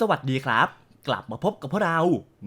สวัสดีครับ กลับมาพบกับพวกเรา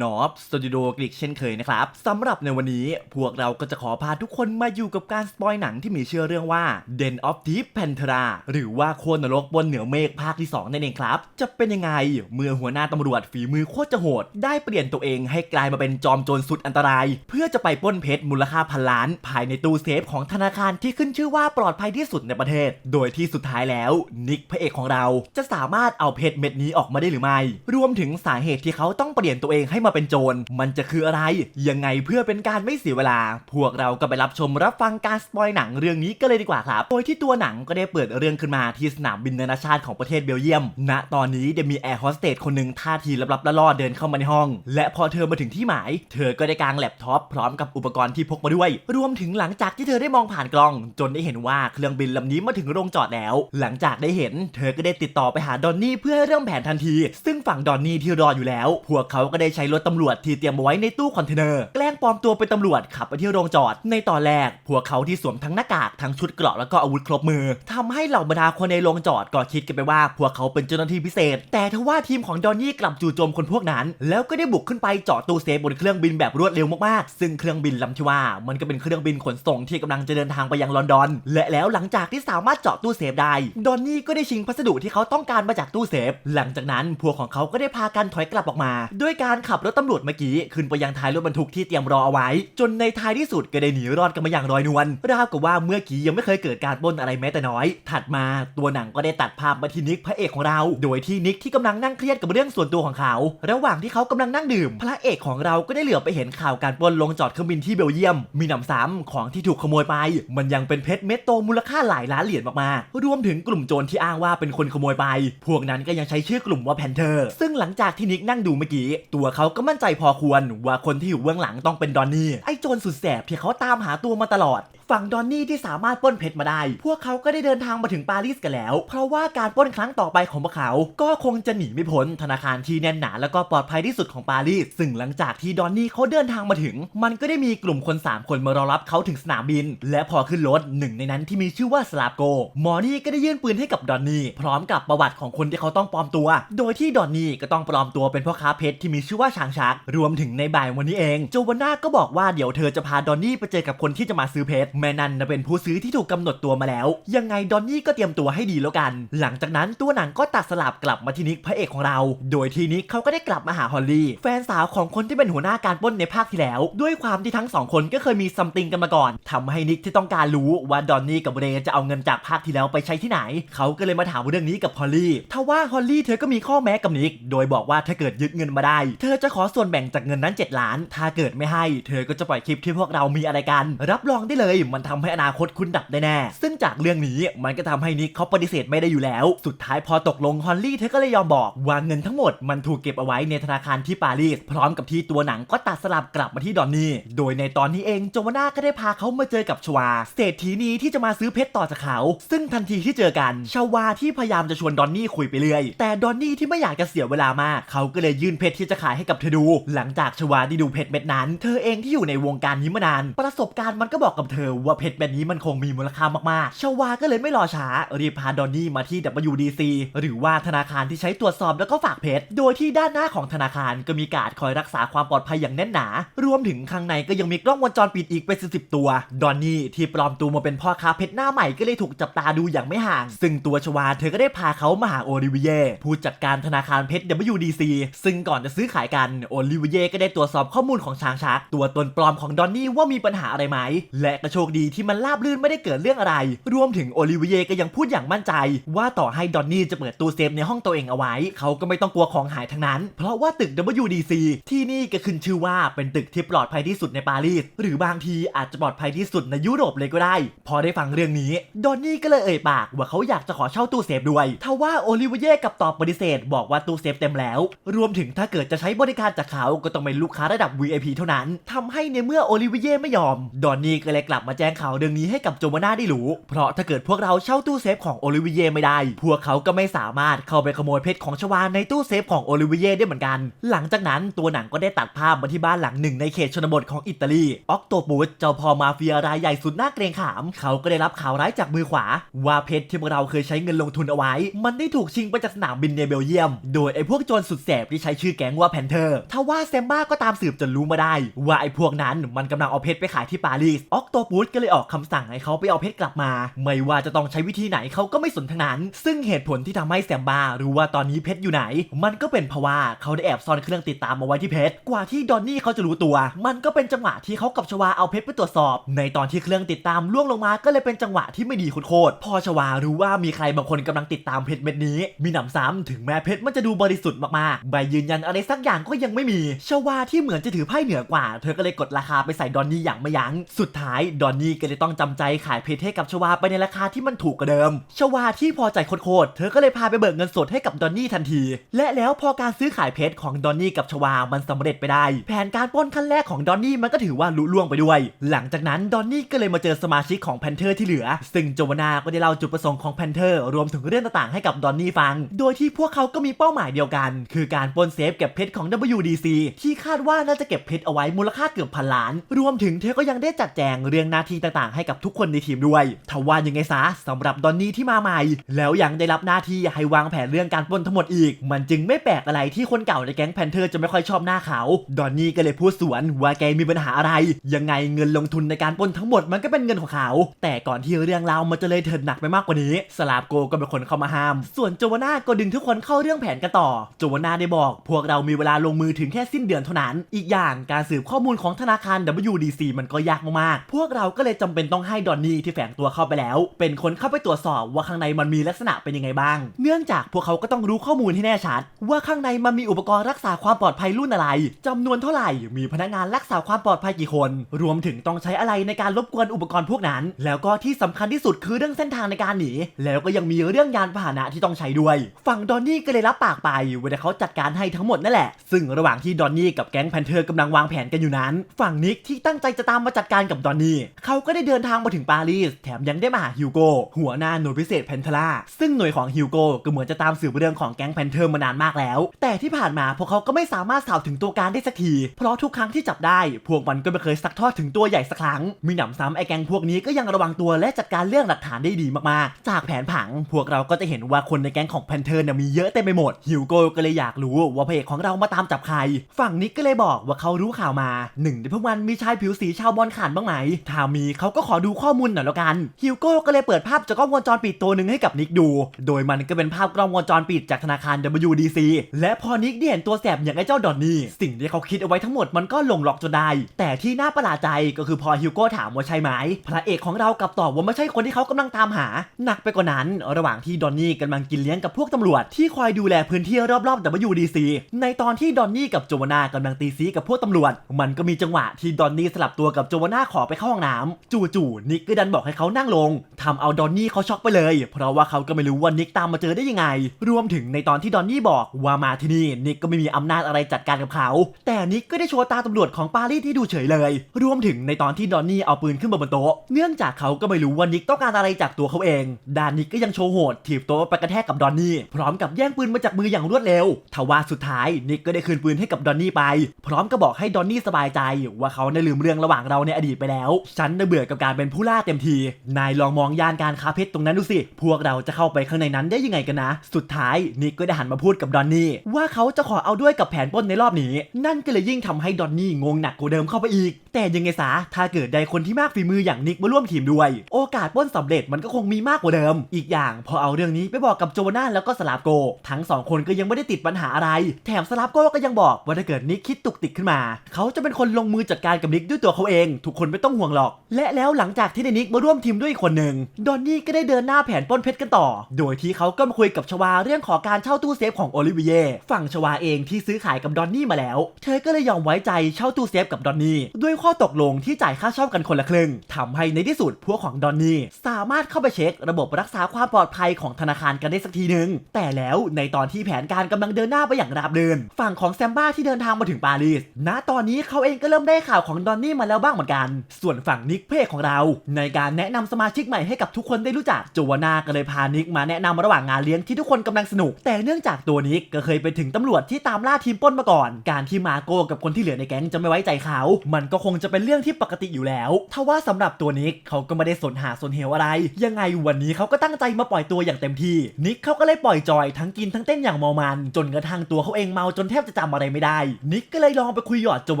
นอบสตูดิโอกลิกเช่นเคยนะครับสำหรับในวันนี้พวกเราก็จะขอพาทุกคนมาอยู่กับการสปอยหนังที่มีชื่อเรื่องว่า Den of Deep Pantera หรือว่าโคนนรกบนเหนือเมฆภาคที่ 2 นั่นเองครับ จะเป็นยังไง เมื่อหัวหน้าตำรวจฝีมือโคตรจะโหด ได้เปลี่ยนตัวเองให้กลายมาเป็นจอมโจรสุดอันตราย เพื่อจะไปปล้นเพชรมูลค่าพันล้าน ภายในตู้เซฟของธนาคารที่ขึ้นชื่อว่าปลอดภัยที่สุดในประเทศ โดยที่สุดท้ายแล้ว นิกพระเอกของเรา จะสามารถเอาเพชรเม็ดนี้ออกมาได้หรือไม่ รวมถึงสาเหตุที่เขาต้องเปลี่ยนตัวเองให้มาเป็นโจร มันจะคืออะไร ยังไงเพื่อเป็นการไม่เสียเวลา พวกเราก็ไปรับชมรับฟังการสปอยหนังเรื่องนี้กันเลยดีกว่าครับ โดยที่ตัวหนังก็ได้เปิดเรื่องขึ้นมาที่สนามบินนานาชาติของประเทศเบลเยียม ณ ตอนนี้ได้มีแอร์โฮสเตสคนหนึ่งท่าทีลับๆล่อๆเดินเข้ามาในห้อง และพอเธอมาถึงที่หมาย เธอก็ได้กางแล็ปท็อปพร้อมกับอุปกรณ์ที่พกมาด้วย รวมถึงหลังจากที่เธอได้มองผ่านกล้อง จนได้เห็นว่าเครื่องบินลำนี้มาถึงโรงจอดแล้ว หลังจากได้เห็น เธอก็ได้ติดต่อไปหาดอนนี่เพื่อให้เริ่มแผนทันที ซึ่งฝั่งดอนนี่ที่รออยู่แล้ว พวกเขาก็ได้ใช้ช้รถตำรวจที่เตรียมไว้ในตู้คอนเทนเนอร์ แกล้งปลอมตัวเป็นตำรวจขับไปที่โรงจอด ในตอนแรก พวกเขาที่สวมทั้งหน้ากากทั้งชุดเกราะแล้วก็อาวุธครบมือทำให้เหล่าบรรดาคนในโรงจอดก็คิดกันไปว่า พวกเขาเป็นเจ้าหน้าที่พิเศษ แต่ทว่าทีมของดอนนี่กลับจู่โจมคนพวกนั้น แล้วก็ได้บุกขึ้นไปเจาะตู้เซฟบนเครื่องบินแบบรวดเร็วมากๆซึ่งเครื่องบินลำที่ว่า มันก็เป็นเครื่องบินขนส่งที่กำลังจะเดินทางไปยังลอนดอน และแล้วหลังจากที่สามารถเจาะตู้เซฟได้ดอนนี่ก็ได้ชิงพัสดุที่เขาต้องการมาจากตู้เซฟ หลังจากนั้นพวกของเขาก็ได้พากันถอยกลับออกมา ด้วยการขัับรถตำรวจเมื่อกี้ขึ้นไปยังท้ายรถบรรทุกที่เตรียมรอเอาไว้ จนในท้ายที่สุดก็ได้หนีรอดกันมาอย่างลอยนวลราวกับว่าเมื่อกี้ยังไม่เคยเกิดการปล้นอะไรแม้แต่น้อย ถัดมาตัวหนังก็ได้ตัดภาพมาที่นิกพระเอกของเรา โดยที่นิกที่กำลังนั่งเครียดกับเรื่องส่วนตัวของเขา ระหว่างที่เขากำลังนั่งดื่ม พระเอกของเราก็ได้เหลือบไปเห็นข่าวการปล้นลงจอดเครื่องบินที่เบลเยียม มีหนำซ้ำของที่ถูกขโมยไป มันยังเป็นเพชรเม็ดโตมูลค่าหลายล้านเหรียญมากๆรวมถึงกลุ่มโจรที่อ้างว่าเป็นคนขโมยไป พวกนั้นก็ยังใช้ชื่อกลุ่มว่าแพนเทอร์ ซึ่งหลังจากที่นิกนั่งดูเมื่อกี้ตัวเขาาก็มั่นใจพอควรว่าคนที่อยู่เบื้องหลังต้องเป็นดอนนี่ ไอ้โจรสุดแสบที่เขาตามหาตัวมาตลอด ฝั่งดอนนี่ที่สามารถปล้นเพชรมาได้ พวกเขาก็ได้เดินทางมาถึงปารีสกันแล้ว เพราะว่าการปล้นครั้งต่อไปของพวกเขา ก็คงจะหนีไม่พ้นธนาคารที่แน่นหนาแล้วก็ปลอดภัยที่สุดของปารีส ซึ่งหลังจากที่ดอนนี่เขาเดินทางมาถึง มันก็ได้มีกลุ่มคน 3 คนมารอรับเขาถึงสนามบิน และพอขึ้นรถหนึ่งในนั้นที่มีชื่อว่าสลาโกหมอนี่ก็ได้ยื่นปืนให้กับดอนนี่พร้อมกับประวัติของคนที่เขาต้องปลอมตัว โดยที่ดอนนี่ก็ต้องปลอมตัวเป็นพ่อค้าเพชรที่มีชื่อว่าชางชักรวมถึงในบ่ายวันนี้เองโจวาน่าก็บอกว่าเดี๋ยวเธอจะพาดอนนี่ไปเจอกับคนที่จะมาซื้อเพชรแม่นันนะเป็นผู้ซื้อที่ถูกกำหนดตัวมาแล้ว ยังไงดอนนี่ก็เตรียมตัวให้ดีแล้วกัน หลังจากนั้นตัวหนังก็ตัดสลับกลับมาที่นิกพระเอกของเรา โดยที่นิกเขาก็ได้กลับมาหาฮอลลี่แฟนสาวของคนที่เป็นหัวหน้าการปล้นในภาคที่แล้ว ด้วยความที่ทั้งสองคนก็เคยมีซัมติงกันมาก่อนทำให้นิกที่ต้องการรู้ว่าดอนนี่กับเรย์จะเอาเงินจากภาคที่แล้วไปใช้ที่ไหน เขาก็เลยมาถามเรื่องนี้กับฮอลลี่ทว่าฮอลลี่เธอก็มีข้อแม้กับนิกโดยบอกว่าถ้าเกิดยึดเงินมาได้ เธอจะขอส่วนแบ่งจากเงินนั้น 7 ล้าน ถ้าเกิดไม่ให้ เธอก็จะปล่อยคลิปที่พวกเรามีอะไรกัน รับรองได้เลย มันทำให้อนาคตคุณดับได้แน่ ซึ่งจากเรื่องนี้มันก็ทำให้นิกเขาปฏิเสธไม่ได้อยู่แล้ว สุดท้ายพอตกลงฮอลลี่เธอก็เลยยอมบอกว่าเงินทั้งหมดมันถูกเก็บเอาไว้ในธนาคารที่ปารีสพร้อมกับที่ตัวหนังก็ตัดสลับกลับมาที่ดอนนี่โดยในตอนนี้เองโจวาน่าก็ได้พาเขามาเจอกับชวา เศรษฐีนี้ที่จะมาซื้อเพชรต่อจากเขา ซึ่งทันทีที่เจอกันชวาที่พยายามจะชวนดอนนี่คุยไปเรื่อยแต่ดอนนี่ที่ไม่อยากจะเสียเวลามากเขาก็เลยยื่นเพชรที่จะขายให้กับเธอดู หลังจากชวาได้ดูเพชรเม็ดนั้น เธอเองที่อยู่ในวงการนี้มานาน ประสบการณ์มันก็บอกกับเธอว่าเพชรเม็ดนี้มันคงมีมูลค่ามากๆ ชวาก็เลยไม่รอช้ารีบพาดอนนี่มาที่ WDC หรือว่าธนาคารที่ใช้ตรวจสอบแล้วก็ฝากเพชรโดยที่ด้านหน้าของธนาคารก็มีการดคอยรักษาความปลอดภัยอย่างแน่นหนา รวมถึงข้างในก็ยังมีกล้องวงจรปิดอีกเป็นสิบตัว ดอนนี่ที่ปลอมตัวมาเป็นพ่อค้าเพชรหน้าใหม่ก็เลยถูกจับตาดูอย่างไม่ห่าง ซึ่งตัวชวาเธอก็ได้พาเขามาหาโอลิเวียผู้จัดการธนาคารเพชร WDC ซึ่งก่อนจะซื้อขายกันโอลิเวียก็ได้ตรวจสอบข้อมูลของช้างชัก ตัวตนปลอมของดอนนี่ว่ามีปัญหาอะไรไหม และก็โชคดีที่มันราบรื่นไม่ได้เกิดเรื่องอะไร รวมถึงโอลิเวียก็ยังพูดอย่างมั่นใจ ว่าต่อให้ดอนนี่จะเปิดตู้เซฟในห้องตัวเองเอาไว้ เขาก็ไม่ต้องกลัวของหายทั้งนั้น เพราะว่าตึก WDC ที่นี่ก็ขึ้นชื่อว่าเป็นตึกที่ปลอดภัยที่สุดในปารีส หรือบางทีอาจจะปลอดภัยที่สุดในยุโรปเลยก็ได้ พอได้ฟังเรื่องนี้ดอนนี่ก็เลยเอ่ยปากว่าเขาอยากจะขอเช่าตู้เซฟด้วยทว่าโอลิเวียกลับตอบปฏิเสธ บอกว่าตู้เซฟเต็มแล้ว รวมถึงถ้าเกิดจะใช้บริริการจากเขาก็ต้องเป็นลูกค้าระดับ VIP เท่านั้นทำให้ในเมื่อโอลิเวียไม่ยอม ดอนนี่ก็เลยกลับมาแจ้งข่าวเรื่องนี้ให้กับโจมาน่าได้รู้ เพราะถ้าเกิดพวกเราเช่าตู้เซฟของโอลิเวียไม่ได้ พวกเขาก็ไม่สามารถเข้าไปขโมยเพชรของชวาในตู้เซฟของโอลิเวียได้เหมือนกัน หลังจากนั้นตัวหนังก็ได้ตัดภาพมาที่บ้านหลังหนึ่งในเขตชนบทของอิตาลีออกโตปูสเจ้าพ่อมาเฟียรายใหญ่สุดน่าเกรงขาม เขาก็ได้รับข่าวร้ายจากมือขวา ว่าเพชรที่พวกเราเคยใช้เงินลงทุนเอาไว้ มันได้ถูกชิงไปจากสนามบินในเบลเยียม โดยไอ้พวกโจรสุดแสบที่ใช้ชื่อแก๊งว่าแพนเทอทว่าแซมบ้าก็ตามสืบจนรู้มาได้ ว่าไอ้พวกนั้นมันกำลังเอาเพชรไปขายที่ปารีสออกโตปูสก็เลยออกคำสั่งให้เขาไปเอาเพชรกลับมา ไม่ว่าจะต้องใช้วิธีไหนเขาก็ไม่สนทั้งนั้น ซึ่งเหตุผลที่ทำให้แซมบ้ารู้ว่าตอนนี้เพชรอยู่ไหน มันก็เป็นเพราะว่าเขาได้แอบซ่อนเครื่องติดตามมาไว้ที่เพชรกว่าที่ดอนนี่เขาจะรู้ตัว มันก็เป็นจังหวะที่เขากับชวาเอาเพชรไปตรวจสอบ ในตอนที่เครื่องติดตามล่วงลงมาก็เลยเป็นจังหวะที่ไม่ดีโคตรๆพอชวารู้ว่ามีใครบางคนกำลังติดตามเพชรเม็ดนี้ มีหนำซ้ำถึงแม้เพชรมันจะดูบริสุทธิ์มากๆใบยืนยันอะไรสักอย่างก็ยังไม่มีชวาที่เหมือนจะถือไพ่เหนือกว่า เธอก็เลยกดราคาไปใส่ดอนนี่อย่างไม่ยัง้ง สุดท้ายดอนนี่ก็เลยต้องจำใจขายเพชรให้กับชวาไปในราคาที่มันถูกกว่าเดิม ชวาที่พอใจโคตรเธอก็เลยพาไปเบิกเงินสดให้กับดอนนี่ทันที และแล้วพอการซื้อขายเพชรของดอนนี่กับชวา มันสำเร็จไปได้ แผนการป้นขั้นแรกของดอนนี่มันก็ถือว่าลุล่วงไปด้วย หลังจากนั้นดอนนี่ก็เลยมาเจอสมาชิกของแพนเทอร์ที่เหลือ ซึ่งโจวานาก็ได้เล่าจุดประสงค์ของแพนเทอร์รวมถึงเรื่องต่างๆให้กับดอนนี่ฟัง โดยที่พวกเขาก็มีเป้าหมายเดียวกัน คือการป้นเซฟเก็บเพชรของ WDC ที่คาดว่าน่าจะเก็บเพชรเอาไว้มูลค่าเกือบพันล้าน รวมถึงเธอก็ยังได้จัดแจงเรื่องหน้าที่ต่างๆ ให้กับทุกคนในทีมด้วยทว่ายังไงซะสำหรับดอนนี่ที่มาใหม่ แล้วยังได้รับหน้าที่ให้วางแผนเรื่องการปล้นทั้งหมดอีก มันจึงไม่แปลกอะไรที่คนเก่าในแก๊งแพนเทอร์จะไม่ค่อยชอบหน้าเขา ดอนนี่ก็เลยพูดสวนว่าแกมีปัญหาอะไร ยังไงเงินลงทุนในการปล้นทั้งหมดมันก็เป็นเงินของเขา แต่ก่อนที่เรื่องราวมันจะเลยเถิดหนักไปมากกว่านี้ สลาบโกก็เป็นคนเข้ามาห้าม ส่วนโจวาน่าก็ดึงทุกคนเข้าเรื่องแผนกันต่อ โจวาน่าได้บอก พวกเรามีเวลาลงมือถึงแค่สิ้นเดือนเท่านั้น อีกอย่างการสืบข้อมูลของธนาคาร WDC มันก็ยากมากๆ พวกเราก็เลยจำเป็นต้องให้ดอนนี่ที่แฝงตัวเข้าไปแล้ว เป็นคนเข้าไปตรวจสอบว่าข้างในมันมีลักษณะเป็นยังไงบ้าง เนื่องจากพวกเขาก็ต้องรู้ข้อมูลที่แน่ชัด ว่าข้างในมันมีอุปกรณ์รักษาความปลอดภัยรุ่นอะไรจำนวนเท่าไหร่ มีพนักงานรักษาความปลอดภัยกี่คน รวมถึงต้องใช้อะไรในการรบกวนอุปกรณ์พวกนั้น แล้วก็ที่สำคัญที่สุดคือเรื่องเส้นทางในการหนี แล้วก็ยังมีเรื่องยานพาหนะที่ต้องใช้ด้วย ฝั่งดอนนี่ก็เลยรับปากไปเวลาเขาจัดการให้ทั้งหมดนั่นแหละซึ่งระหว่างที่ดอนนี่กับแก๊งแพนเทอร์กำลังวางแผนกันอยู่นั้น ฝั่งนิกที่ตั้งใจจะตามมาจัดการกับดอนนี่เขาก็ได้เดินทางมาถึงปารีส แถมยังได้มาหาฮิวโกหัวหน้าหน่วยพิเศษแพนเทล่าซึ่งหน่วยของฮิวโกก็เหมือนจะตามสืบเรื่องของแก๊งแพนเทอร์มานานมากแล้ว แต่ที่ผ่านมาพวกเขาก็ไม่สามารถสาวถึงตัวการได้สักที เพราะทุกครั้งที่จับได้ พวกมันก็ไม่เคยซักทอดถึงตัวใหญ่สักครั้ง มีหนำซ้ำไอ้แก๊งพวกนี้ก็ยังระวังตัวและจัดการเรื่องหลักฐานได้ดีมากๆ จากแผนผัง พวกเราก็จะเห็นว่าคนในแก๊งของแพนเทอร์มีเยอะเต็มไปหมดฮิวโกก็เลยอยากรู้ว่าพระเอกของเรามาตามจับใคร ฝั่งนิกก็เลยบอกว่าเขารู้ข่าวมาหนึ่งในพวกมันมีชายผิวสีชาวบอลขานบ้างไหมถ้ามีเขาก็ขอดูข้อมูลหน่อยแล้วกันฮิวโก้ก็เลยเปิดภาพจากกล้องวงจรปิดตัวหนึ่งให้กับนิกดู โดยมันก็เป็นภาพกล้องวงจรปิดจากธนาคาร WDC และพอนิกได้เห็นตัวแสบอย่างไอ้เจ้าดอนนี่สิ่งที่เขาคิดเอาไว้ทั้งหมดมันก็ลงล็อกจนได้ แต่ที่น่าประหลาดใจก็คือพอฮิวโก้ถามว่าใช่ไหมพระเอกของเรากลับตอบว่าไม่ใช่คนที่เขากำลังตามหา หนักไปกว่านั้น ระหว่างที่ดอนนี่กำลังกินเลี้ยงกับพวกตำรวจที่คอยดูแลพื้นที่รอบๆ WDC ในตอนที่ดอนนี่กับโจวานากำลังตีซีกับพวกตำรวจ มันก็มีจังหวะที่ดอนนี่สลับตัวกับโจวานาขอไปเข้าห้องน้ำจู่ๆนิกก็ดันบอกให้เขานั่งลงทำเอาดอนนี่เขาช็อกไปเลย เพราะว่าเขาก็ไม่รู้ว่านิกตามมาเจอได้ยังไง รวมถึงในตอนที่ดอนนี่บอกว่ามาที่นี่นิกก็ไม่มีอำนาจอะไรจัดการกับเขา แต่นิกก็ได้โชว์ตาตำรวจของปารีสที่ดูเฉยเลย รวมถึงในตอนที่ดอนนี่เอาปืนขึ้นมาบนโต๊ะ เนื่องจากเขาก็ไม่รู้ว่านิกต้องการอะไรจากตัวเขาเองดานนิกก็ยังโชว์โหดถีบโต๊ะไปกระแทกกับดอนนี่พร้อมกับแย่งปืนมาจากมืออย่างรวดเร็วทว่าสุดท้ายนิกก็ได้คืนปืนให้กับดอนนี่ไป พร้อมกับอกให้ดอนนี่สบายใจว่าเขาได้ลืมเรื่องระหว่างเราในอดีตไปแล้ว ฉันน่ะเบื่อกับการเป็นผู้ล่าเต็มที นายลองมองย่านการค้าเพชรตรงนั้นดูสิ พวกเราจะเข้าไปข้างในนั้นได้ยังไงกันนะ สุดท้ายนิกก็ได้หันมาพูดกับดอนนี่ว่าเขาจะขอเอาด้วยกับแผนปล้นในรอบนี้ นั่นก็เลยยิ่งทำให้ดอนนี่งงหนักกว่าเดิมเข้าไปอีก แต่ยังไงซะถ้าเกิดได้คนที่มากฝีมืออย่างนิกมาร่วมทีมด้วย โอกาสปล้นสำเร็จมันก็คงมีมากกว่าเดิม อีกอย่างพอเอาเรื่องนี้ไปบอกกับโจนาแล้วก็สลาฟโก ทั้งสองคนก็ยังไม่ได้ติดปัญหาอะไร แถมสลาฟโกก็ยังบอกว่าถ้าเกิดนิกคิดตุกติกขึ้นมา เขาจะเป็นคนลงมือจัดการกับนิกด้วยตัวเขาเอง ทุกคนไม่ต้องห่วงหรอก และแล้วหลังจากที่ได้นิกมาร่วมทีมด้วยอีกคนหนึ่งดอนนี่ก็ได้เดินหน้าแผนป้นเพชรกันต่อ โดยที่เขาก็มาคุยกับชวาเรื่องขอการเช่าตู้เซฟของโอลิเวียฝั่งชวาเองที่ซื้อขายกับดอนนี่มาแล้ว เธอก็เลยยอมไว้ใจเช่าตู้เซฟกับดอนนี่ด้วยข้อตกลงที่จ่ายค่าเช่ากันคนละครึ่งทำให้ในที่สุดพวกของดอนนี่สามารถเข้าไปเช็ค ระบบรักษาความปลอดภัยของธนาคารกันได้สักทีหนึ่งแต่แล้วในตอนที่แผนการกำลังเดินหน้าไปอย่างราบรื่นฝั่งงของแซมบ้าที่เดินทางมาถึงปารีสณตอนนี้เขาเองก็เริ่มได้ข่าวของดอนนี่มาแล้วบ้างเหมือนกัน ส่วนฝั่งนิกเพศของเรา ในการแนะนำสมาชิกใหม่ให้กับทุกคนได้รู้จักโจวานาก็เลยพานิกมาแนะนำระหว่างงานเลี้ยงที่ทุกคนกำลังสนุก แต่เนื่องจากตัวนิกก็เคยไปถึงตำรวจที่ตามล่าทีมป้นมาก่อน การที่มาโก้กับคนที่เหลือในแก๊งจะไม่ไว้ใจเขา มันก็คงจะเป็นเรื่องที่ปกติอยู่แล้วทว่าสำหรับตัวนิกเขาก็ไม่ได้สนหาสนเหวอะไร ยังไงวันนี้เขาก็ตั้งใจมาปล่อยตัวอย่างเต็มที่นิกเขาก็เลยปล่อยจอยทั้งกินทั้งเต้นอย่างเมามัน จนกระทั่งตัวเขาเองเมาจนแทบจะจำอะไรไม่ได้ นิกก็เลยลองไปคุยหยอดโจว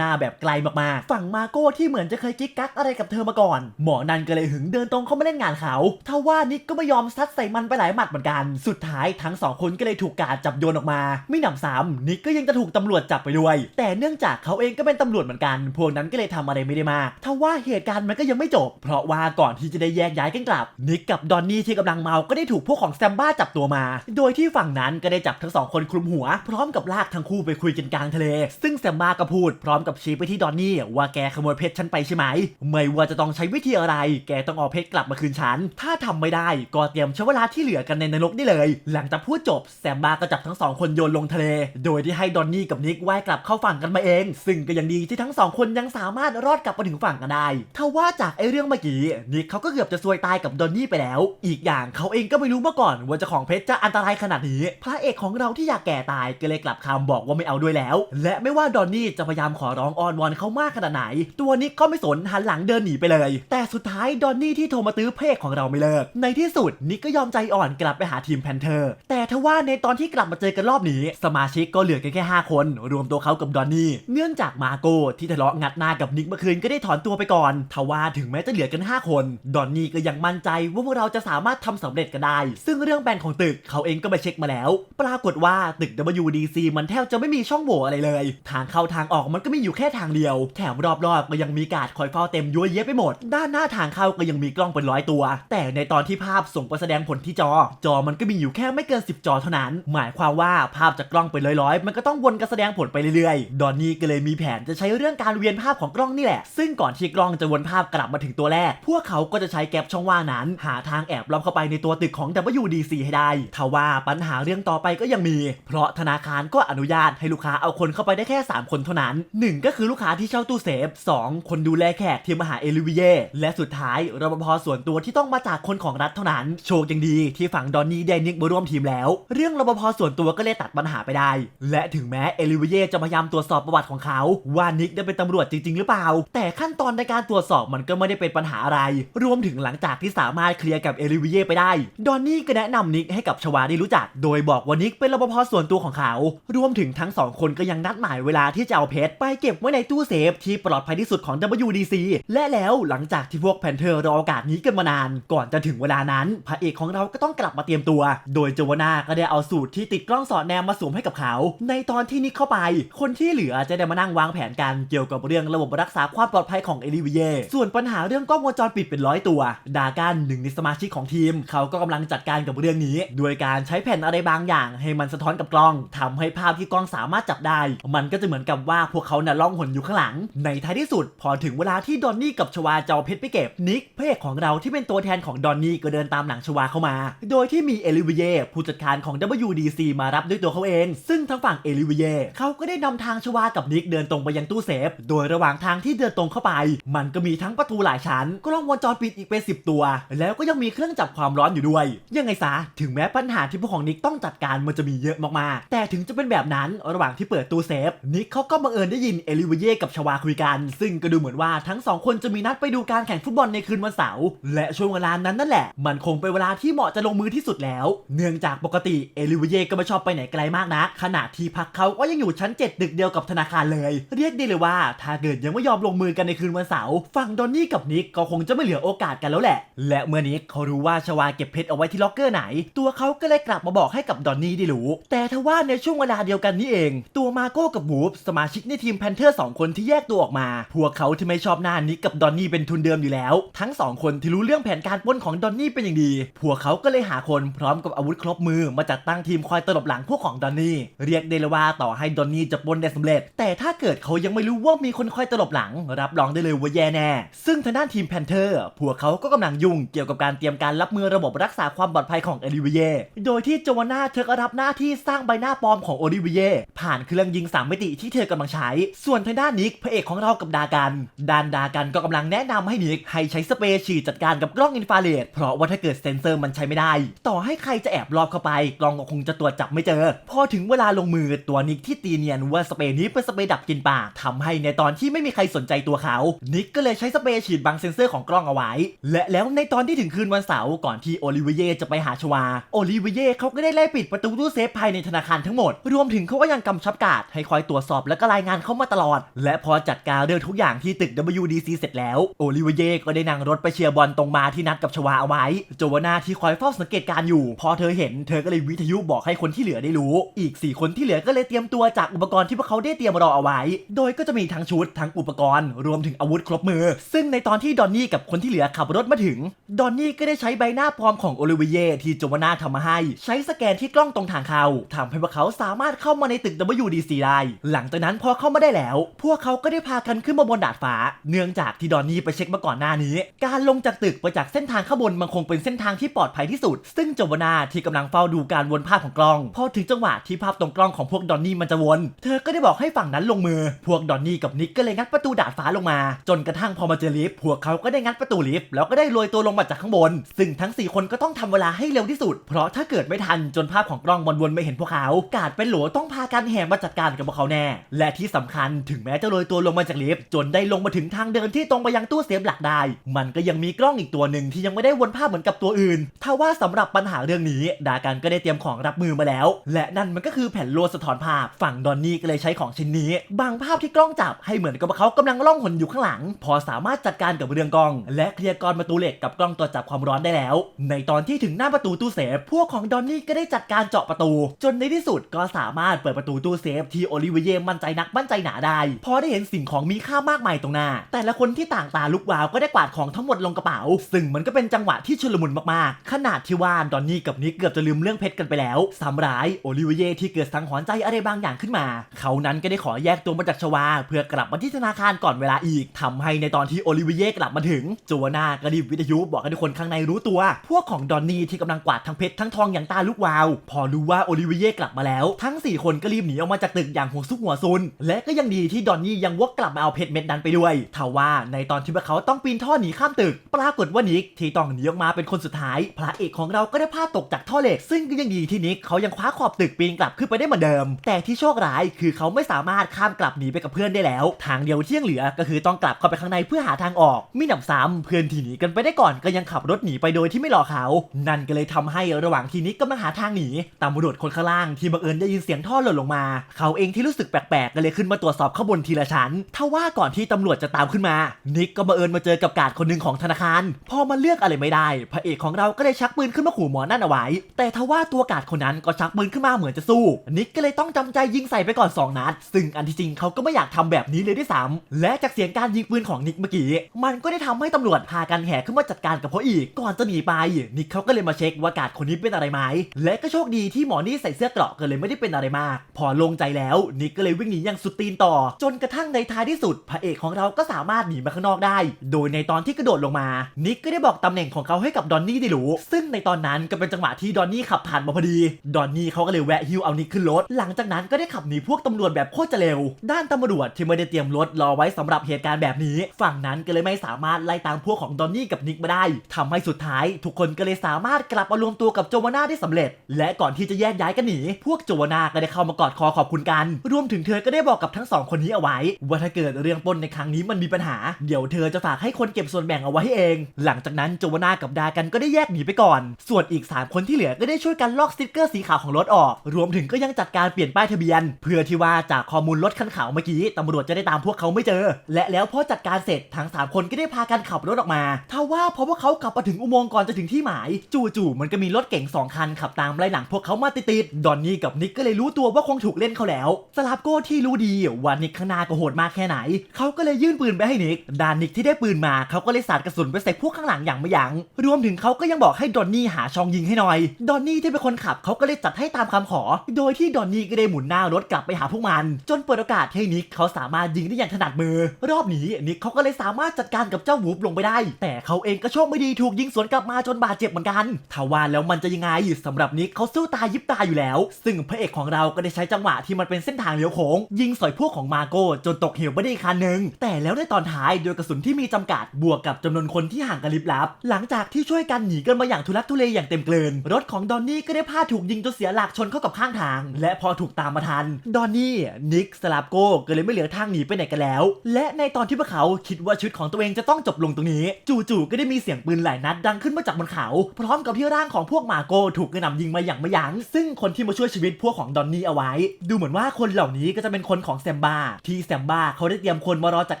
นาแบบไกลมากๆ ฝั่งมาโก้ที่เหมือนจะเคยกิ๊กกักอะไรกับเธอมาก่อน หมอนันก็เลยหึงเดินตรงเข้ามาเล่นงานเขาทว่านิกก็ไม่ยอมซัดใส่มันไปหลายหมัดเหมือนกัน สุดท้ายทั้งสองคนก็เลยถูกกาดจับโยนออกมา ไม่หนำซ้ำนิกก็ยังจะถูกตำรวจจับไปด้วย แต่เนื่องจากเขาเองก็เป็นตำรวจเหมือนกัน พวกนั้นก็เลยทำอะไรไม่ได้มากทว่าเหตุการณ์มันก็ยังไม่จบ เพราะว่าก่อนที่จะได้แยกย้ายกันกลับ นิกกับดอนนี่ที่กำลังเมา ก็ได้ถูกพวกของแซมบ้าจับตัวมา โดยที่ฝั่งนั้นก็ได้จับทั้งสองคนคลุมหัว พร้อมกับลากทั้งคู่ไปคุยกันกลางทะเล ซึ่งแซมบ้าก็พูดพร้อมกับชี้ไปที่ดอนนี่ว่าแกขโมยเพชรฉันไปใช่ไหม ไม่ว่าจะต้องใช้วิธีอะไร แกต้องเอาเพชรกลับมาคืนฉัน ถ้าทำไม่ได้ก็เตรียมใช้เวลาที่เหลือกันในนรกได้เลย หลังจากพูดจบแซมบ้าก็จับทั้งสองคนโยนลงทะเล โดยที่ให้ดอนนี่กับนิกว่ายกลับเข้าฝั่งกันมาเอง ซึ่งก็ยังดีที่ทั้งสองคนยังสามารถรอดกลับมาถึงฝั่งกันได้ทว่าจากไอเรื่องเมื่อกี้นิกเขาก็เกือบจะซวยตายกับดอนนี่ไปแล้ว อีกอย่างเขาเองก็ไม่รู้มาก่อนว่าจ้าของเพชรจะอันตรายขนาดนี้ พระเอกของเราที่อยากแก่ตายก็เลยกลับคำบอกว่าไม่เอาด้วยแล้ว และไม่ว่าดอนนี่จะพยายามขอร้องอ้อนวอนเขามากขนาดไหน ตัวนิกก็ไม่สนหันหลังเดินหนีไปเลย แต่สุดท้ายดอนนี่ที่โทรมาตื้อเพศของเราไม่เลิก ในที่สุดนิกก็ยอมใจอ่อนกลับไปหาทีมแพนเทอร์ แต่ทว่าในตอนที่กลับมาเจอกันรอบนี้ สมาชิกก็เหลือกันแค่ 5 คน รวมตัวเขากับดอนนี่ เนื่องจากมาโกที่ทะเลาะงัดหน้ากับนิกเมื่อคืนก็ได้ถอนตัวไปก่อนทว่าถึงแม้จะเหลือกัน 5 คน ดอนนี่ก็ยังมั่นใจว่าพวกเราจะสามารถทำสำเร็จกันได้ ซึ่งเรื่องแบ่งของตึกเขาเองก็ไปเช็คมาแล้ว ปรากฏว่าตึก WDC มันแทบจะไม่มีช่องโหว่อะไรเลย ทางเข้าทางออกมันก็มีอยู่แค่ทางเดียว แถมรอบๆก็ยังมีการ์ดคอยเฝ้าเต็มยั่วเยะไปหมด ด้านหน้าทางเข้าก็ยังมีกล้องเป็นร้อยตัว แต่ในตอนที่ภาพส่งไปแสดงผลที่จอ จอมันก็มีอยู่แค่ไม่เกิน 10 จอเท่านั้น หมายความว่าภาพจากกล้องเป็นร้อยๆ มันก็ต้องวนการแสดงผลไปเรื่อยๆ ดอนนี่ก็เลยมีแผนจะใช้เรื่องการเวียนภาพของกล้องนี่แหละ ซึ่งก่อนที่กล้องจะวนภาพกลับมาถึงตัวแรก พวกเขาก็จะใช้แกลบช่องว่างนั้น หาทางแอบล้อมเข้าไปในตัวตึกของ WDC ให้ได้ทว่าปัญหาเรื่องต่อไปก็ยังมี เพราะธนาคารก็อนุญาตให้ลูกค้าเอาคนเข้าไปได้แค่ 3 คนเท่านั้น 1 ก็คือลูกค้าที่เช่าตู้เซฟ 2 คนดูแลแขกที่มาหาเอลิวิเย่และสุดท้ายรปภส่วนตัวที่ต้องมาจากคนของรัฐเท่านั้น โชคยังดีที่ฝั่งดอนนี่ได้นิกมาร่วมทีมแล้ว เรื่องรปภส่วนตัวก็เลยตัดปัญหาไปได้ และถึงแม้เอลิวิเย่จะพยายามตรวจสอบประวัติของเขาว่านิกได้เป็นตำรวจจริง ๆ หรือเปล่า แต่ขั้นตอนในการตรวจสอบมันก็ไม่ได้เป็นปัญหาอะไร รวมถึงหลังจากที่สามารถเคลียร์กับเอลิวิเย่ไปได้ ดอนนี่ก็แนะนำนิกให้กับชวาได้รู้จัก โดยบอกว่านิกเป็นรปภส่วนตัวของเขา รวมถึงทั้งสองคนก็ยังนัดหมายเวลาที่จะเอาเพชรไปเก็บไว้ในตู้เซฟที่ปลอดภัยที่สุดของ WDC และแล้วหลังจากที่พวกแพนเทอร์รอโอกาสนี้กันมานาน ก่อนจะถึงเวลานั้น พระเอกของเราก็ต้องกลับมาเตรียมตัว โดยโจวนาก็ได้เอาสูตรที่ติดกล้องสอดแนมมาสวมให้กับเขา ในตอนที่นิกเข้าไป คนที่เหลือจะได้มานั่งวางแผนกันเกี่ยวกับเรื่องระบบรักษาความปลอดภัยของเอลิวิเยส่วนปัญหาเรื่องกล้องวงจรปิดเป็นร้อยตัว ดากันหนึ่งในสมาชิกของทีม เขาก็กำลังจัดการกับเรื่องนี้ โดยการใช้แผ่นอะไรบางอย่าง ให้มันสะท้อนกับกล้องทำให้ภาพที่กล้องสามารถจับได้ มันก็จะเหมือนกับว่าพวกเขาน่ะล่องหนอยู่ข้างหลัง ในท้ายที่สุด พอถึงเวลาที่ดอนนี่กับชวาจะเอาเพชรไปเก็บนิกพระเอกของเราที่เป็นตัวแทนของดอนนี่ก็เดินตามหลังชวาเข้ามา โดยที่มีเอลิวิเยผู้จัดการของ WDC มารับด้วยตัวเขาเอง ซึ่งทางฝั่งเอลิวิเยเขาก็ได้นำทางชวากับนิกเดินตรงไปยังตู้เซฟ โดยระหว่างทางที่เดินตรงเข้าไป มันก็มีทั้งประตูหลายชั้นกล้องวงจรปิดอีกเป็น10ตัว แล้วก็ยังมีเครื่องจับความร้อนอยู่ด้วย ยังไงซะถึงแม้ปัญหาที่พวกของนิกต้องจัดการมันจะมีเยอะมากๆ แต่ถึงจะเป็นแบบนั้นระหว่างที่เปิดตู้เซฟ นิกเขาก็บังเอิญได้ยินเอลิวเย่กับชวาคุยกัน ซึ่งก็ดูเหมือนว่าทั้งสองคนจะมีนัดไปดูการแข่งฟุตบอลในคืนวันเสาร์และช่วงเวลานั้นนั่นแหละ มันคงเป็นเวลาที่เหมาะจะลงมือที่สุดแล้ว เนื่องจากปกติเอลิวเย่ก็ไม่ชอบไปไหนไกลมากนะขณะที่พักเขาก็ยังอยู่ชั้น 7 ดึกเดียวกับธนาคารเลย เรียกได้เลยว่า ถ้าเกิดยังไม่ยอมลงมือกันในคืนวันเสาร์ฝั่งดอนนี่กับนิกก็คงจะไม่เหลือโอกาสกันแล้วแหละ และเมื่อนิกเขารู้ว่าชวาเก็บเพชรเอาไว้ที่ล็อกเกอร์ไหน ตัวเขาก็เลยกลับมาบอกให้กับดอนนี่ได้รู้แต่ทว่าในช่วงเวลาเดียวกันนี้เอง ตัวมาโก้กับบูฟสมาชิกในทีมแพนเทอร์สองคนที่แยกตัวออกมา พวกเขาที่ไม่ชอบหน้านิกกับดอนนี่เป็นทุนเดิมอยู่แล้ว ทั้งสองคนที่รู้เรื่องแผนการปล้นของดอนนี่เป็นอย่างดี พวกเขาก็เลยหาคนพร้อมกับอาวุธครบมือมาจัดตั้งทีมคอยตลบหลังพวกของดอนนี่ เรียกได้เลยว่าต่อให้ดอนนี่จะปล้นได้สำเร็จ แต่ถ้าเกิดเขายังไม่รู้ว่ามีคนคอยตลบหลัง รับรองได้เลยว่าแย่แน่ ซึ่งทางด้านทีมแพนเทอร์พวกเขาก็กำลังยุ่งเกี่ยวกับการเตรียมการรับมือระบบรักษาความปลอดภัยของเอลิเวียโดยที่โจวาน่าเธอก็รับหน้าที่สร้างใบหน้าปลอมของโอลิเวียผ่านเครื่องยิงสามมิติที่เธอกำลังใช้ ส่วนทางด้านนิกพระเอกของเรากับดากันดานดากันก็กำลังแนะนำให้นิกให้ใช้สเปรย์ฉีดจัดการกับกล้องอินฟราเรดเพราะว่าถ้าเกิดเซนเซอร์มันใช้ไม่ได้ ต่อให้ใครจะแอบลอบเข้าไป กล้องก็คงจะตรวจจับไม่เจอ พอถึงเวลาลงมือตัวนิกที่ตีเนียนว่าสเปรย์นี้เป็นสเปรย์ดับกลินปากทำให้ในตอนที่ไม่มีใครสนใจตัวเขา นิกก็เลยใช้สเปรย์ฉีดบังเซนเซอร์ของกล้องเอาไว้ และแล้วในตอนที่ถึงคืนวันเสาร์ก่อนที่โอลิเวียจะไปหาชวา โอลิเวียเขาก็ได้ไล่ปิดประตูตู้เซฟภายในธนาคารทั้งหมด รวมถึงเขาก็ยังกำชับการดให้คอยตรวจสอบและก็รายงานเข้ามาตลอด และพอจัดการเรื่องทุกอย่างที่ตึก WDC เสร็จแล้ว โอลิเวียก็ได้นั่งรถไปเชียร์บอลตรงมาที่นัดกับชวาเอาไว้ โจวานาที่คอยเฝ้าสังเกตการอยู่ พอเธอเห็นเธอก็เลยวิทยุบอกให้คนที่เหลือได้รู้ อีก 4 คนที่เหลือก็เลยเตรียมตัวจากอุปกรณ์ที่พวกเขาได้เตรียมรอเอาไว้ โดยก็จะมีทั้งชุดทั้งอุปกรณ์ รวมถึงอาวุธครบมือ ซึ่งในตอนที่ดอนนี่กับคนที่เหลือขับรถมาถึง ดอนนี่ก็ได้ใช้ใบหน้าปลอมของโอลิเวียที่โจวานาทำมาให้ ใช้สแกนที่กล้องตรงทางเขาทำให้พวกเขาสามารถเข้ามาในตึก WDC ได้ หลังจากนั้นพอเข้ามาได้แล้ว พวกเขาก็ได้พากันขึ้นมาบนดาดฟ้า เนื่องจากที่ดอนนี่ไปเช็คมาก่อนหน้านี้ การลงจากตึกไปจากเส้นทางข้างบนมันคงเป็นเส้นทางที่ปลอดภัยที่สุด ซึ่งโจวานาที่กำลังเฝ้าดูการวนภาพของกล้อง พอถึงจังหวะที่ภาพตรงกล้องของพวกดอนนี่มันจะวน เธอก็ได้บอกให้ฝั่งนั้นลงมือ พวกดอนนี่กับนิกก็เลยงัดประตูดาดฟ้าลงมา จนกระทั่งพอมาเจอลิฟต์พวกเขาก็ได้งัดประตูลิฟต์แล้วก็ได้โรยตัวลงมาจากข้างบน ซึ่งทั้ง 4 คนก็ต้องทำเวลาให้เร็วที่สุด เพราะถ้าเกิดไม่ทันจนภาพของกล้องวนๆไม่เห็นพวกเขา กาดเป็นหลต้องพากันแห่มาจัดการกับพวกเขาแน่ และที่สำคัญถึงแม้จะโรยตัวลงมาจากลิฟต์จนได้ลงมาถึงทางเดินที่ตรงไปยังตู้เซฟหลักได้ มันก็ยังมีกล้องอีกตัวหนึ่งที่ยังไม่ได้วนภาพเหมือนกับตัวอื่นถ้าว่าสำหรับปัญหาเรื่องนี้ ดากันก็ได้เตรียมของรับมือมาแล้ว และนั่นมันก็คือแผ่นโลสะท้อนภาพ ฝั่งดอนนี่ก็เลยใช้ของชิ้นนี้ บางภาพที่กล้องจับให้เหมือนกับว่าเขากำลังล่องหนอยู่ข้างหลัง พอสามารถจัดการกับเรื่องกล้อง และเคลียร์กรประตูเหล็กกับกล้องตรวจจับความร้อนได้แล้ว ในตอนที่ถึงหน้าประตูตู้เซฟพวกของดอนนี่ก็ได้จัดการเจาะประตู จนในที่สุดก็สามารถเปิดประตูตู้เซฟที่โอลิเวียมั่นใจนักมั่นใจหนาได้ พอได้เห็นสิ่งของมีค่ามากมายตรงหน้า แต่ละคนที่ต่างตาลุกวาวก็ได้กวาดของทั้งหมดลงกระเป๋า ซึ่งมันก็เป็นจังหวะที่ชุลมุนมากๆ ขนาดที่ว่าดอนนี่กับนิกเกือบจะลืมเรื่องเพชรกันไปแล้วสำร้ายโอลิเวียที่เกิดสังหรณ์ใจอะไรบางอย่างขึ้นมา เขานั้นก็ได้ขอแยกตัวมาจากชวา เพื่อกลับมาที่ธนาคารก่อนเวลาอีกทำให้ในตอนที่โอลิเวียกลับมาถึงโจวน่าก็รีบวิทยุบอกให้ทุกคนข้างในรู้ตัว พวกของดอนนี่ที่กำลังกวาดทั้งเพชรทั้งทองอย่างตาลุกวาว พอรู้ว่าโอลิเวียกลับมาแล้ว ทั้ง 4 คนก็รีบหนีออกมาจากตึกอย่างหัวซุกหัวซุน และก็ยังดีที่ดอนนี่ยังวกกลับมาเอาเพชรเม็ดนั้นไปด้วยทว่าในตอนที่พวกเขาต้องปีนท่อหนีข้ามตึก ปรากฏว่านิกที่ต้องหนีออกมาเป็นคนสุดท้าย พระเอกของเราก็ได้พลาดตกจากท่อเหล็ก ซึ่งก็ยังดีที่นิกเขายังคว้าขอบตึกปีนกลับขึ้นไปได้เหมือนเดิม แต่ที่โชคร้ายคือเขาไม่สามารถข้ามกลับหนีไปกับเพื่อนได้แล้ว ทางเดียวที่ยังเหลือก็คือต้องกลับเข้าไปข้างในเพื่อหาทางออกมีหนำซ้ำเพื่อนที่หนีกันไปได้ก่อนก็ยังขับรถหนีไปโดยที่ไม่รอเขา นั่นก็เลยทำให้ระหว่างที่นิกกำลังหาทางหนีตำรวจคนข้างล่างที่บังเอิญได้ยินเสียงท่อหล่นลงมา เขาเองที่รู้สึกแปลกๆก็เลยขึ้นมาตรวจสอบข้างบนทีละชั้นทว่าก่อนที่ตำรวจจะตามขึ้นมา นิกก็บังเอิญมาเจอกับกาดคนหนึ่งของธนาคาร พอมาเลือกอะไรไม่ได้ พระเอกของเราก็เลยชักปืนขึ้นมาขู่หมอนั่นเอาไว้ แต่ทว่าตัวกาดคนนั้นก็ชักปืนขึ้นมาเหมือนจะสู้ นิกก็เลยต้องจำใจยิงใส่ไปก่อนสองนัด ซึ่งอันที่จริงเขาก็ไม่อยากทำแบบนี้เลยด้วยซ้ำและจากเสียงการยิงปืนของนิกเมื่อกี้ มันก็ได้ทำให้ตำรวจพากันแห่ขึ้นมาจัดการกับเขาอีก ก่อนจะหนีไป นิกเขาก็เลยมาเช็คว่ากาดคนนี้เป็นอะไรไหม และก็โชคดีที่หมอนี่ใส่เสื้อเกราะก็เลยไม่ได้เป็นอะไรมากพอลงใจแล้วนิกก็เลยวิ่งหนีอย่างสุดตีนต่อ จนกระทั่งในท้ายที่สุด พระเอกของเราก็สามารถหนีมาข้างนอกได้ โดยในตอนที่กระโดดลงมา นิกก็ได้บอกตำแหน่งของเขาให้กับดอนนี่ได้รู้ ซึ่งในตอนนั้นก็เป็นจังหวะที่ดอนนี่ขับผ่านมาพอดี ดอนนี่เขาก็เลยแวะฮิวเอานิกขึ้นรถ หลังจากนั้นก็ได้ขับหนีพวกตำรวจแบบโคตรจะเร็ว ด้านตำรวจที่ไม่ได้เตรียมรถรอไว้สำหรับเหตุการณ์แบบนี้ ฝั่งนั้นก็เลยไม่สามารถไล่ตามพวกของดอนนี่กับนิกมาได้ทำให้สุดท้าย ทุกคนก็เลยสามารถกลับมารวมตัวกับโจวาน่าได้สำเร็จ และก่อนที่จะแยกย้ายกันหนีพวกโจวาน่าก็ได้เข้ามากอดคอขอบคุณกัน รวมถึงเธอก็ได้บอกกับทั้งสองคนนี้เอาไว้ ว่าถ้าเกิดเรื่องปล้นในครั้งนี้มันมีปัญหา เดี๋ยวเธอจะฝากให้คนเก็บส่วนแบ่งเอาไว้ให้เอง หลังจากนั้นโจวานากับดากันก็ได้แยกหนีไปก่อน ส่วนอีก 3 คนที่เหลือก็ได้ช่วยกันลอกสติกเกอร์สีขาวของรถออก รวมถึงก็ยังจัดการเปลี่ยนป้ายทะเบียน เพื่อที่ว่าจากข้อมูลรถคันขาวเมื่อกี้ตำรวจจะได้ตามพวกเขาไม่เจอ และแล้วพอจัดการเสร็จทั้งสามคนก็ได้พากันขับรถออกมาทว่าพอพวกเขากลับมาถึงอุโมงค์ก่อนจะถึงที่หมาย จู่ๆมันก็มีรถเก๋งสองคันขับตามไล่หลังพวกเขามาติดๆดอนนี่กับนิกก็เลยรู้ตัวว่าคงถูกเล่นเขาแล้วสลับโก้ที่รู้ดีว่านิกข้างหน้าก็โหดมากแค่ไหน เขาก็เลยยื่นปืนไปให้นิกดานนิกที่ได้ปืนมาเขาก็เลยสาดกระสุนไปใส่พวกข้างหลังอย่างไม่ยัง้งรวมถึงเขาก็ยังบอกให้ดอนนี่หาช่องยิงให้หน่อย ดอนนี่ที่เป็นคนขับเขาก็เลยจัดให้ตามคำขอ โดยที่ดอนนี่ก็ได้หมุนหน้ารถกลับไปหาพวกมัน จนเปิดโอกาสให้นิกเขาสามารถยิงได้อย่างถนัดมือ รอบนี้นิกเขาก็เลยสามารถจัดการกับเจ้าวูฟลงไปได้ แต่เขาเองก็โชคไม่ดีถูกยิงสวนกลับมาจนบาดเจ็บเหมือนกันทว่าแล้วมันจะยังไงสำหรับนิกเขาสู้ตายยิบตาอยู่แล้ว ซึ่งพระเอกของเราก็ได้ใช้จังหวะที่มันเป็นเส้นทางเลี้ยวโค้ง ยิงสอยพวกของมาโก้จนตกเหวไปได้อีกคันหนึ่งแต่แล้วในตอนท้ายโดยกระสุนที่มีจำกัดบวกกับจำนวนคนที่ห่างกันลิบลับ หลังจากที่ช่วยกันหนีกันมาอย่างทุลักทุเลอย่างเต็มเกลินรถของดอนนี่ก็ได้พลาดถูกยิงจนเสียหลักชนเข้ากับข้างทาง และพอถูกตามมาทัน ดอนนี่นิกสลาปโก้ก็เลยไม่เหลือทางหนีไปไหนกันแล้ว และในตอนที่พวกเขาคิดว่าชีวิตของตัวเองจะต้องจบลงตรงนี้ จู่ๆก็ได้มีเสียงปืนหลายนัดดังขึ้นมาจากบนเขา พร้อมกับที่ร่างของพวกมาโก้ถูกกระหน่ำยิงมาอย่างไม่ยัง้งซึ่งคนที่มาช่วยชีวิตพวกของดอนนี่เอาไว้ ดูเหมือนว่าคนเหล่านี้ก็จะเป็นคนของแซมบ้าที่แซมบ้าเขาได้เตรียมคนมารอจัด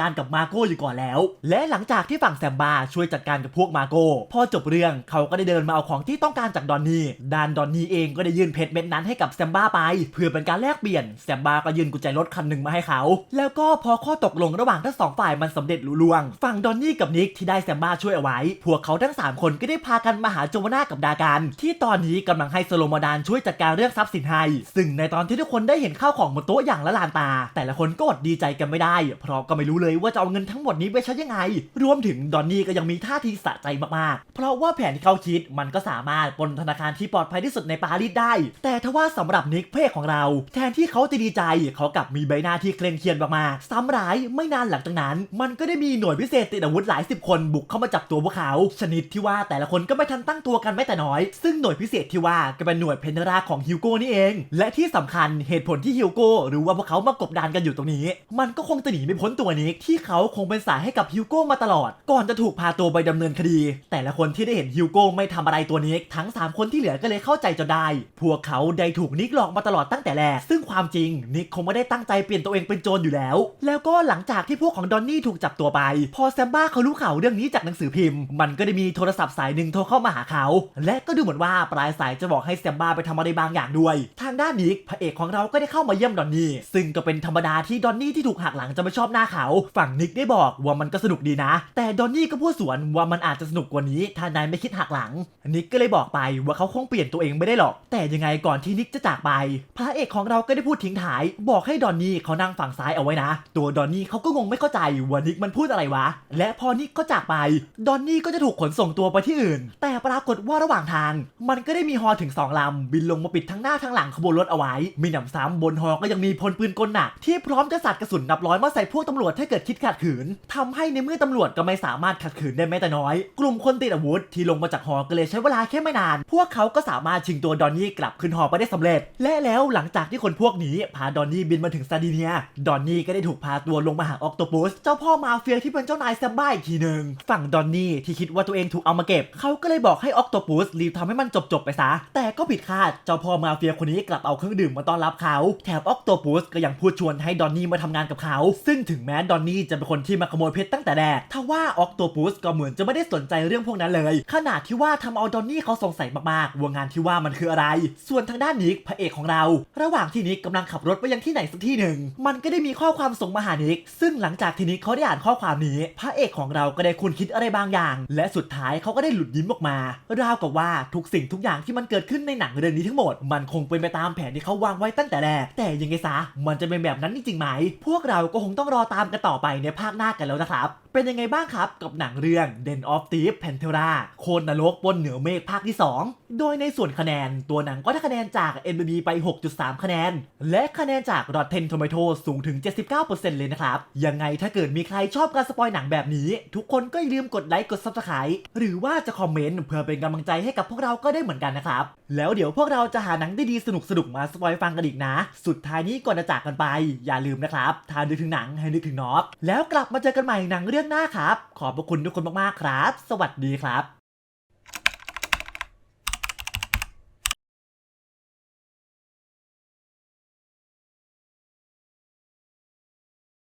การกับมาโก้อยู่ก่อนแล้ว และหลังจากที่ฝั่งแซมบ้าช่วยจัดการกับพวกมาโก้พอจบเรื่องเขาก็ได้เดินมาเอาของที่ต้องการจากดอนนี่ด้านดอนนี่เองก็ได้ยื่นเพชรเม็ดนั้นให้กับแซมบ้าไป เพื่อเป็นการแลกเปลี่ยนแซมบ้าก็ยื่นกุญแจรถคันหนึ่งมาให้เขา แล้วก็พอข้อตกลงระหว่างทั้งสองฝ่ายมันสำเร็จลุล่วงฝั่งดอนนี่กับนิกที่ได้แซมบ้าช่วยเอาไว้ พวกเขาทั้งสามคนก็ได้พากันมาหาโจวาน่ากับดากันที่ตอนนี้กำลังให้โซโลมดานช่วยจัดการเรื่องทรัพย์สินให้ซึ่งในตอนที่ทุกคนได้เห็นข้าวของบนโต๊ะอย่างละลานตา แต่ละคนก็อดดีใจกันไม่ได้ เพราะก็ไม่รู้เลยว่าจะเอาเงินทั้งหมดนี้ไปใช้ยังไง รวมถึงดอนนี่ก็ยังมีท่าทีสะใจมากๆ เพราะว่าแผนที่เขาคิดมันก็สามารถปล้นธนาคารที่ปลอดภัยที่สุดในปารีสได้ แต่ทว่าสำหรับนิกเพศของเรา แทนที่เขาจะดีใจเขากลับมีใบหน้าที่เคร่งเครียดมากๆซ้ำร้ายไม่นานหลังจากนั้น มันก็ได้มีหน่วยพิเศษติดอาวุธหลายสิบคนบุกเข้ามาจับตัวพวกเขา ชนิดที่ว่าแต่ละคนก็ไม่ทันตั้งตัวกันแม้แต่น้อย ซึ่งหน่วยพิเศษที่ว่าก็เป็นหน่วยเพนเทราของฮิวโก้นี่เอง และที่สำคัญเหตุผลที่ฮิวโก้หรือว่าพวกเขามากบดานกันอยู่ตรงนี้ มันก็คงจะหนีไม่พ้นตัวนิกที่เขาคงเป็นสายให้กับฮิวโก้มาตลอด ก่อนจะถูกพาตัวไปดำเนินคดี แต่ละคนที่ได้เห็นฮิวโก้ไม่ทำอะไรตัวนิกทั้ง 3 คนที่เหลือก็เลยเข้าใจจนได้ พวกเขาได้ถูกนิกหลอกมาตลอดตั้งแต่แรกซึ่งความจริงนิกคงไม่ได้ตั้งใจเปลี่ยนตัวเองเป็นโจรอยู่แล้ว แล้วก็หลังจากที่พวกของดอนนี่ถูกจับตัวไป พอแซมบ้าเขารู้ข่าวเรื่องนี้จากหนังสือพิมพ์ มันก็ได้มีโทรศัพท์สายหนึ่งโทรเข้ามาหาเขา และก็ดูเหมือนว่าปลายสายจะบอกให้แซมบ้าไปทำอะไรบางอย่างด้วย ทางด้านนิกพระเอกของเราก็ได้เข้ามาเยี่ยมดอนนี่ ซึ่งก็เป็นธรรมดาที่ดอนนี่ที่ถูกหักหลังจะไม่ชอบหน้าเขา ฝั่งนิกได้บอกว่ามันก็สนุกดีนะ แต่ดอนนี่ก็พูดสวนว่ามันอาจจะสนุกกว่านี้ ถ้านายไม่คิดหักหลัง นิกก็เลยบอกไปว่าเขาคงเปลี่ยนตัวเองไม่ได้หรอก แต่ยังไงก่อนที่นิกจะจากไป พระเอกของเราก็ได้พูดทิ้งท้าย บอกให้ดอนนี่เขานั่งฝั่งซ้ายเอาไว้นะ ตัวดอนนี่เขาก็งงไม่เข้าใจว่านิกมันพูดอะไรวะ และพอนิกก็จากไป ดอนนี่ก็จะถูกขนส่งตัวไปที่อื่น แต่ปรากฏว่าระหว่างทาง มันก็ได้มีฮอถึงสองลำบินลงมาปิดทั้งหน้าทั้งหลังขบวนรถเอาไว้มีหนำซ้ำบนฮอก็ยังมีพลปืนกลหนัก ที่พร้อมจะสัดกระสุนนับร้อยมาใส่พวกตำรวจถ้าเกิดคิดขัดขืนทำให้ในเมื่อตำรวจก็ไม่สามารถขัดขืนได้แม้แต่น้อย กลุ่มคนติดอาวุธที่ลงมาจากฮอก็เลยใช้เวลาแค่ไม่นาน พวกเขาก็สามารถชิงตัวดอนนี่กลับขึ้นฮอไปได้สำเร็จ และแล้วหลังจากที่คนพวกนี้พาดอนนี่บินมาถึงซาดิเนีย ดอนนี่ก็ได้ถูกพาตัวลงมาหาออกโตปัสเจ้าพ่อมาเฟียที่เป็นเจ้านายแซมบ้าอีกทีหนึ่งฝั่งดอนนี่ที่คิดว่าตัวเองถูกเอามาเก็บ เขาก็เลยบอกให้ออกโตปัสรีบทำให้มันจบๆไปซะแต่ก็ผิดคาดเจ้าพ่อมาเฟียคนนี้กลับเอาเครื่องดื่มมาต้อนรับเขา แถมออกโตปัสก็ยังพูดชวนให้ดอนนี่มาทำงานกับเขา ซึ่งถึงแม้ดอนนี่จะเป็นคนที่มาขโมยเพชรตั้งแต่แรกทว่าออกโตปัสก็เหมือนจะไม่ได้สนใจเรื่องพวกนั้นเลย ขนาดที่ว่าทำเอาดอนนี่เขาสงสัยมากๆว่างานที่ว่ามันคืออะไร ส่วนทางด้านนิกพระเอกของเรา ระหว่างที่นิกกำลังขับรถไปยังที่ไหนสักที่หนึ่ง มันก็ได้มีข้อความส่งมาหานิก ซึ่งหลังจากที่นิกเขาได้อ่านข้อความนี้ พระเอกของเราก็ได้คุณคิดอะไรบางอย่าง และสุดท้ายเขาก็ได้หลุดยิ้มออกมา ราวกับว่าทุกสิ่งทุกอย่างที่มันเกิดขึ้นในหนังเรื่องนี้ทั้งหมด มันคงเป็นไปตามแผนที่เขาวางไว้ตั้งแต่แรก แต่ยังไงซะมันจะเป็นแบบนั้นจริงๆไหม พวกเราก็คงต้องรอตามกันต่อไปในภาคหน้ากันแล้วนะครับ เป็นยังไงบ้างครับกับหนังเรื่อง Den of Thief Pantera โคนนรกบนเหนือเมฆภาคที่ 2 โดยในส่วนคะแนนตัวหนังก็ได้คะแนนจาก MDB ไป 6.3 คะแนน และคะแนนจาก Rotten Tomatoes สูงถึง 79%เลยนะครับ ยังไงถ้าเกิดมีใครชอบการสปอยหนังแบบนี้ ทุกคนก็อย่าลืมกดไลค์กด Subscribe หรือว่าจะคอมเมนต์เพื่อเป็นกำลังใจให้กับพวกเราก็ได้เหมือนกันนะครับ แล้วเดี๋ยวพวกเราจะหาหนังดีๆสนุกๆมาสปอยฟังกันอีกนะ สุดท้ายนี้ก่อนจะจากกันไป อย่าลืมนะครับถ้านึกถึงหนังให้นึกถึงน็อปแล้วกลับมาเจอกันใหม่หนังเรื่องหน้าครับ ขอบพระคุณทุกคนมากๆครับ สวัสดีครับ